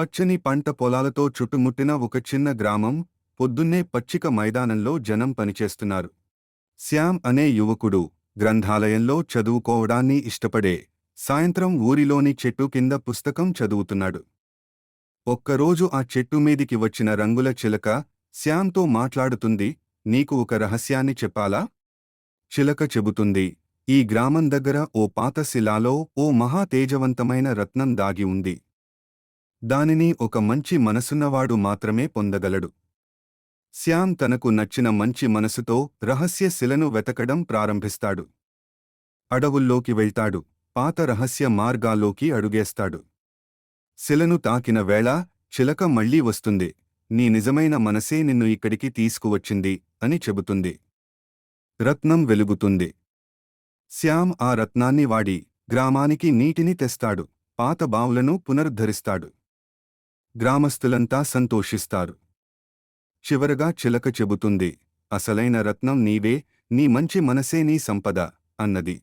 పచ్చని పంట పొలాలతో చుట్టుముట్టిన ఒక చిన్న గ్రామం పొద్దున్నే పచ్చిక మైదానంలో జనం పనిచేస్తున్నారు. శ్యామ్ అనే యువకుడు గ్రంథాలయంలో చదువుకోవడాన్ని ఇష్టపడే సాయంత్రం ఊరిలోని చెట్టు కింద పుస్తకం చదువుతున్నాడు. ఒక్కరోజు ఆ చెట్టు మీదికి వచ్చిన రంగుల చిలక శ్యామ్తో మాట్లాడుతుంది నీకు ఒక రహస్యాన్ని చెప్పాలా? చిలక చెబుతుంది ఈ గ్రామం దగ్గర ఓ పాత శిలాలో ఓ మహా తేజవంతమైన రత్నం దాగి ఉంది. దానిని ఒక మంచి మనసున్నవాడు మాత్రమే పొందగలడు. శ్యామ్ తనకు నచ్చిన మంచి మనసుతో రహస్య శిలను వెతకడం ప్రారంభిస్తాడు. అడవుల్లోకి వెళ్తాడు. పాత రహస్య మార్గాల్లోకి అడుగేస్తాడు. శిలను తాకిన వేళ చిలక మళ్ళీ వస్తుంది. నీ నిజమైన మనసే నిన్ను ఇక్కడికి తీసుకువచ్చింది అని చెబుతుంది. రత్నం వెలుగుతుంది. శ్యామ్ ఆ రత్నాన్ని వాడి గ్రామానికి నీటిని తెస్తాడు. పాత బావులను పునరుద్ధరిస్తాడు. గ్రామస్తులంతా సంతోషిస్తారు. చివరగా చిలక చెబుతుంది అసలైన రత్నం నీవే నీ మంచి మనసే నీ సంపద అన్నది.